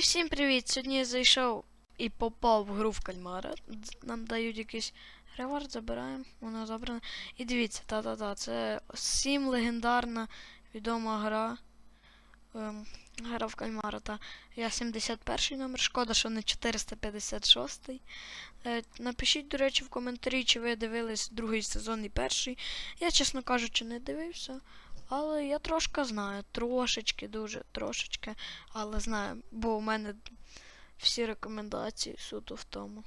всім привіт! Сьогодні я зайшов і попав в гру в кальмара. Нам дають якийсь ревард, забираємо, воно забране. І дивіться, та-та-та, це всім легендарна відома гра. Ем, гра в кальмара. Та. Я 71 номер, шкода, що не 456. Е, напишіть, до речі, в коментарі, чи ви дивились другий сезон і перший. Я, чесно кажучи, не дивився. Але я трошки знаю, трошечки, дуже трошечки. Але знаю, бо у мене всі рекомендації суто в тому.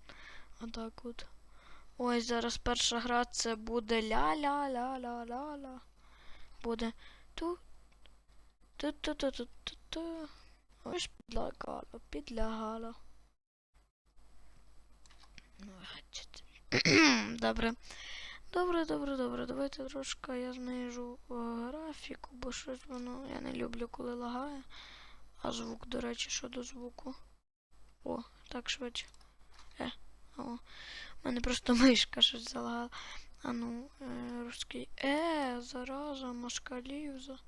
Отак от. Ой, зараз перша гра це буде ля-ля-ля-ля-ля-ля. Буде ту. Ту-ту-ту-ту-ту-ту. Ось підлягало, підлягало. Ну. Добре. Добре, добре, добре. Давайте трошки я знижу е, графіку, бо щось воно. Я не люблю, коли лагає. А звук, до речі, що до звуку. О, так швидше. Е, о. У мене просто мишка щось залагала. А ну, е, русський. Е, зараза, москалів. За...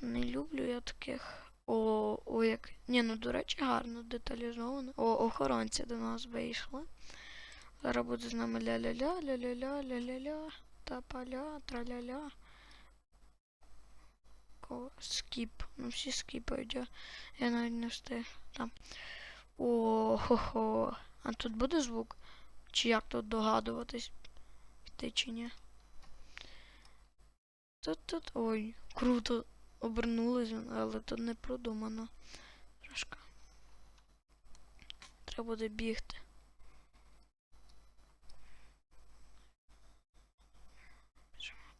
Не люблю я таких. О, о, як. Ні, ну до речі, гарно деталізовано. О, охоронці до нас вийшли. Зараз буде з нами ля-ля-ля, ля-ля-ля, ля-ля-ля, та-па-ля, тра-ля-ля. Скіп. Ну всі скіпають, я, я навіть не встиг. Там. О, хо-хо. А тут буде звук? Чи як тут догадуватись? Ти чи ні? Тут тут. Ой, круто обернулись, але тут не продумано. Трошки. Треба буде бігти.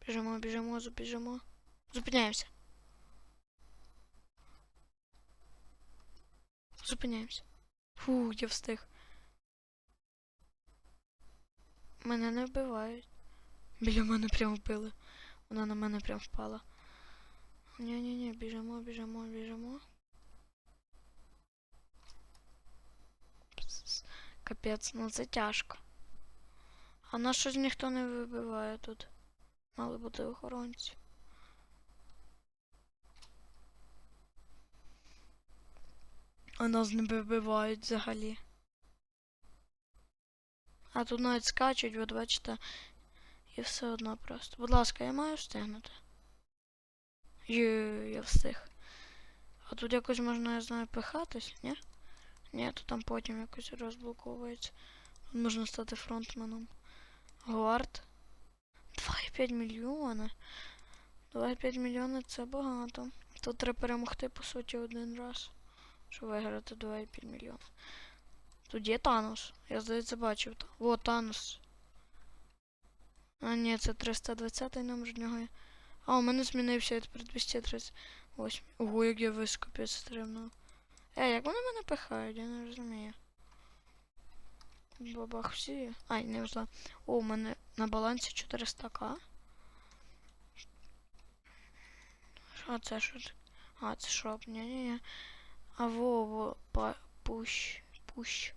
Біжимо, біжимо, біжимо. Зупиняємося. Зупиняємося. Фу, я встиг. Мене не вбивають. Біля мене прям вбили. Вона на мене прям впала. Ні-ні-ні, біжимо, біжимо, біжимо. Капець, ну це тяжко. А нас щось ніхто не вибиває тут. Мали бути охоронці. А нас не вибивають взагалі. А тут навіть скачуть, от бачите. І все одно просто. Будь ласка, я маю встигнути. Є, я встиг. А тут якось можна, я знаю, пихатись, ні? Ні, то там потім якось розблоковується. Можна стати фронтменом. Гвард. 2,5 мільйона. 2,5 мільйона це багато. Тут треба перемогти, по суті, один раз. Щоб виграти 2,5 мільйона. Тут є Танос. Я, здається, бачив. О, Танос. А, ні, це 320 номер в нього. є. А, у мене змінився, тепер 238. Ого, як я високо підстрибнув. Е, як вони мене пихають, я не розумію. Бабах всі. Ай, не взяла. О, у мене на балансі 400к. А це що? А, це шоп, ні-ні-ні. А во, во, па, пущ, пущ.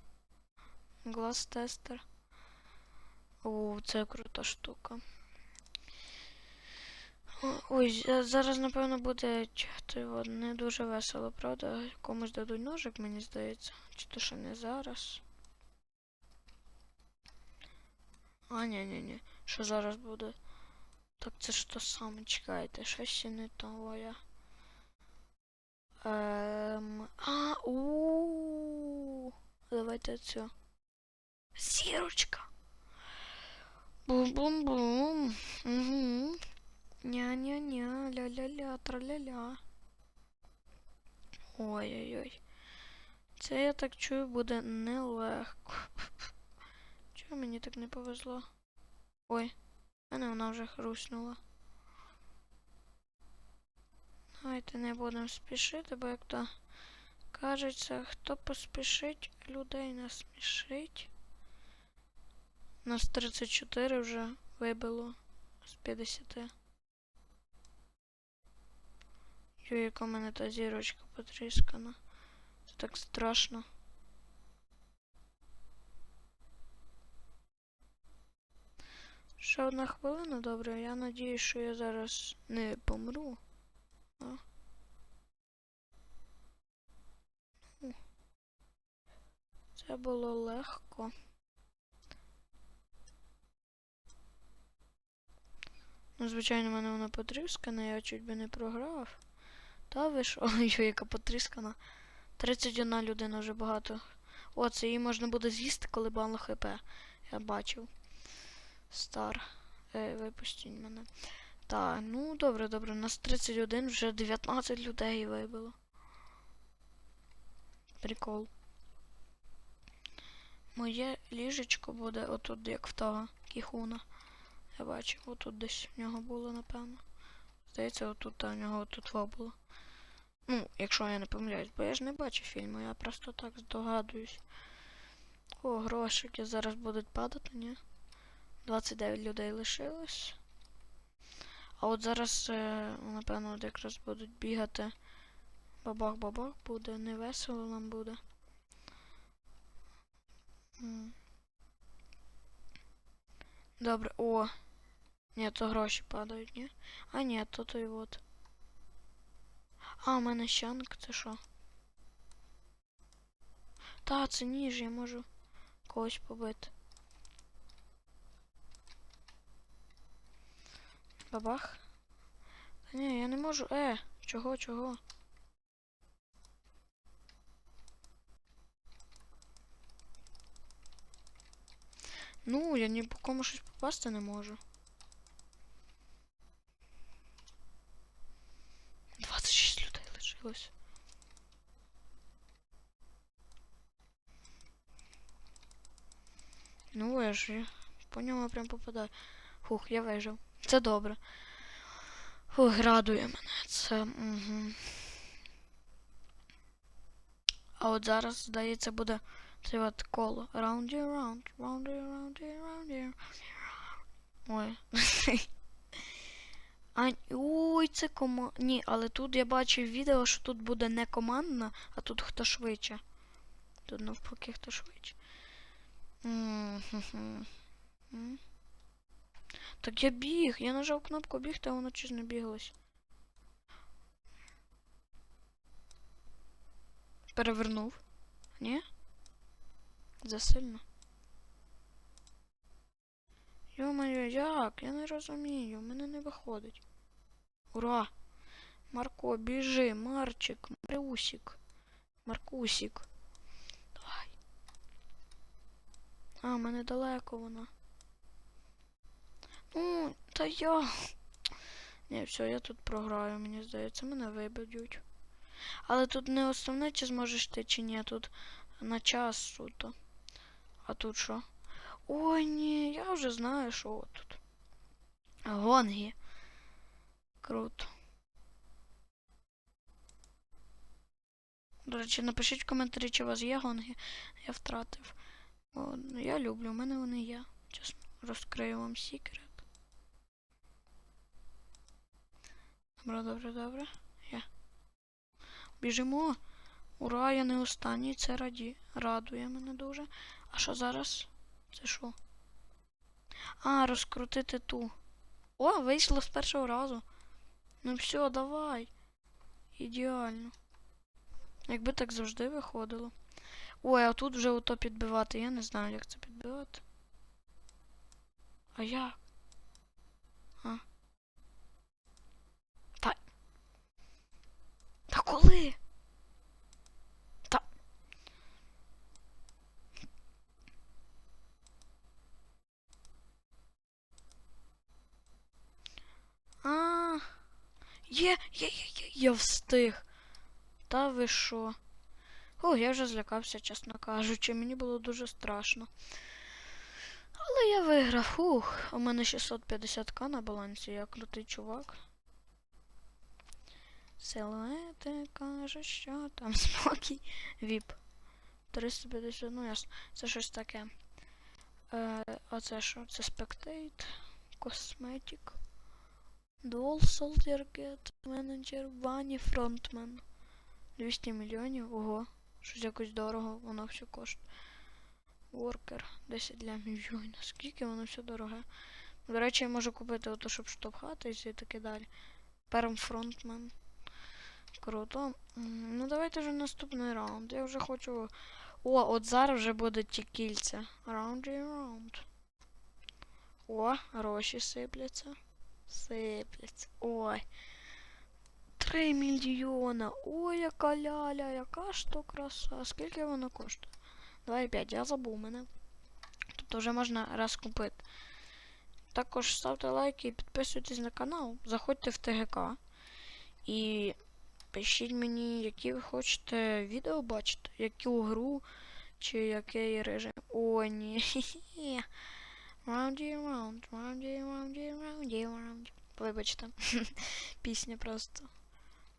Глаз тестер. О, це крута штука. Ой, зараз, напевно, буде не дуже весело, правда? Комусь дадуть ножик, мені здається. Чи то ще не зараз. А, ні, ні, ні. Що зараз буде? Так це ж то саме, чекайте, щось не того я. Ем... А, у Давайте цю. Зірочка. Бум-бум-бум. Угу. Ня-ня-ня, ля-ля-ля, траля-ля. Ой-ой-ой. Це я так чую буде нелегко. Мені так не повезло? Ой, мене вона вже хруснула. Давайте не будемо спішити, бо як то кажеться, хто поспішить, людей насмішить. Нас 34 вже вибило з 50. Йой, яка в мене та зірочка потріскана. Це так страшно. Ще одна хвилина, добре. Я надію, що я зараз не помру. А? Це було легко. Ну, звичайно, в мене вона потріскана, я чуть би не програв. Та ви що? Ой, яка потріскана. 31 людина вже багато. О, це її можна буде з'їсти, коли мало хп. Я бачив. Стар. Е, випустіть мене. Так, ну добре, добре. У нас 31, вже 19 людей вибило. Прикол. Моє ліжечко буде отут, як в того кіхуна. Я бачив, отут десь в нього було, напевно. Здається, отут, та в нього отут було. Ну, якщо я не помиляюсь, бо я ж не бачив фільму, я просто так здогадуюсь. О, грошики зараз будуть падати, ні? 29 людей лишилось. А от зараз, е, напевно, якраз будуть бігати. Бабах-бабах буде, не весело нам буде. Добре, о. Ні, то гроші падають, ні? А ні, то той от. А, у мене щанк, це що? Та, це ніж, я можу когось побити. Бабах. Та ні, я не можу. Е, чого, чого? Ну, я ні по кому щось попасти не можу. 26 людей лишилось. Ну, я ж по ньому прям попадаю. Фух, я вижив. Це добре. Фух, радує мене це. Угу. А от зараз, здається, буде це от коло. Round you round, round you round you round you. Ой. А, ой, це кома... Ні, але тут я бачив відео, що тут буде не командна, а тут хто швидше. Тут навпаки хто швидше. М-хм-хм. Так я біг, я нажав кнопку бігти, а воно не біглось. Перевернув. Ні? Засильно. Йо-моє, як? Я не розумію, в мене не виходить. Ура! Марко, біжи, Марчик, Марусик, Маркусик. Давай. А, в мене далеко вона. Ну, та я. Ні, все, я тут програю, мені здається, мене виб'ють. Але тут не основне, чи зможеш ти, чи ні, тут на час суто. А тут що? Ой, ні, я вже знаю, що тут. Гонги. Круто. До речі, напишіть в коментарі, чи у вас є гонги. Я втратив. О, я люблю, у мене вони є. Чесно, розкрию вам секрет. Добре, добре, добре. Я. Біжимо. Ура, я не останній, це раді. Радує мене дуже. А що зараз? Це що? А, розкрутити ту. О, вийшло з першого разу. Ну все, давай. Ідеально. Якби так завжди виходило. Ой, а тут вже ото підбивати. Я не знаю, як це підбивати. А як? А. Та. Та коли? Та. А. Є, є, є, є, я встиг. Та ви що? О, я вже злякався, чесно кажучи. Мені було дуже страшно. Але я виграв. Ух, у мене 650к на балансі, я крутий чувак. Силуети каже, що там спокій. Віп. 350, ну ясно. Це щось таке. Е, а це що? Це спектейт. Косметик. Dual Soldier Get Manager Вані Фронтмен. 200 мільйонів, ого. Щось якось дорого, воно все коштує. Worker 10 для мільйонів. Скільки воно все дороге. До речі, я можу купити ото, щоб штовхатись і таке далі. Перм фронтмен. Круто. Ну давайте вже наступний раунд. Я вже хочу О, от зараз вже будуть ті кільця. Round and round. О, гроші сипляться. Сипляться. Ой. Три мільйона. Ой, яка ляля, яка ж то краса. Скільки воно коштує? 2,5, я забув мене. Тобто вже можна раз купити. Також ставте лайки і підписуйтесь на канал. Заходьте в ТГК. І пишіть мені, які ви хочете відео бачити, яку гру чи який режим. О, ні. Roundy round, roundy, roundy, roundy, round. Вибачте. Пісня просто.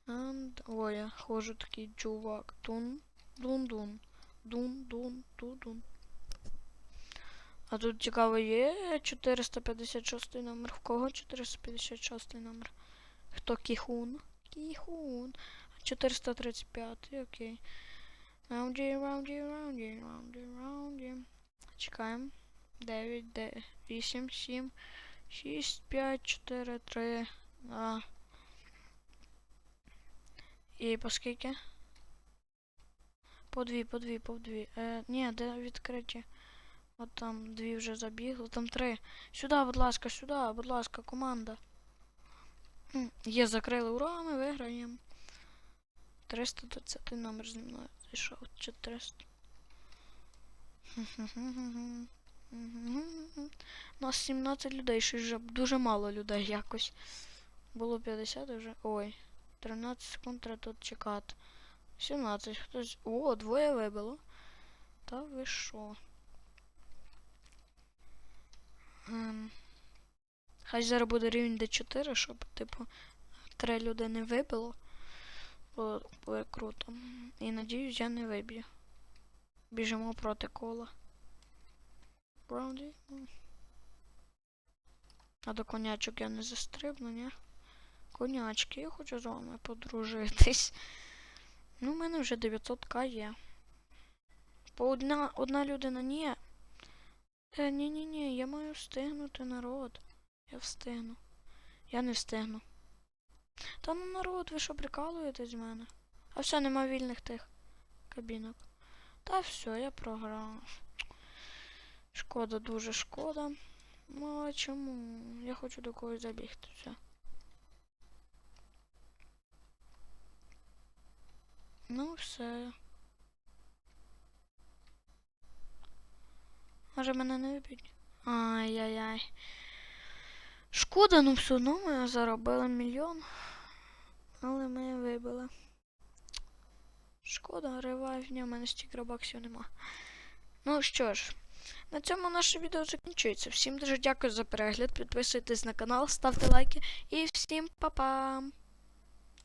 And... Ой, я ходжу такий чувак. Дун, дун, дун. Дун, дун, дун, дун. А тут цікаво є 456 номер. В кого 456 номер? Хто кіхун? Кіхун. 435, окей. Раунді, раунді, раунді, раунді, раунді. Чекаємо. 9, 9, 8, 7, 6, 5, 4, 3, 2. І по скільки? По дві, по дві, по дві. Е, ні, де відкриті? От там дві вже забігли, там три. Сюди, будь ласка, сюди, будь ласка, команда. Є, закрили, ура, виграємо. 320 номер зі мною зайшов. 400. У нас 17 людей, ще вже дуже мало людей якось. Було 50 вже. Ой. 13 секунд треба тут чекати. 17. Хтось. О, двоє вибило. Та ви що? Ем. Хай зараз буде рівень D4, щоб, типу, три людини вибило. Було, буде круто. І надіюсь, я не виб'ю. Біжимо проти кола. Браунді. А до конячок я не застрибну, ні? Конячки, я хочу з вами подружитись. Ну, в мене вже 900к є. По одна, одна людина ні. Е, ні-ні-ні, я маю встигнути народ. Встигну. Я не встигну. Та ну народ, ви що прикалуєтесь з мене? А все, нема вільних тих кабінок. Та все, я програв. Шкода, дуже шкода. Ну а чому? Я хочу до когось забігти. Все. Ну, все. Може мене не виб'ють? Ай-яй-яй. Шкода, ну все одно ми заробили мільйон. Але ми вибили. Шкода, ревайвня, в мене стільки робаксів нема. Ну що ж, на цьому наше відео закінчується. Всім дуже дякую за перегляд. Підписуйтесь на канал, ставте лайки і всім па-па!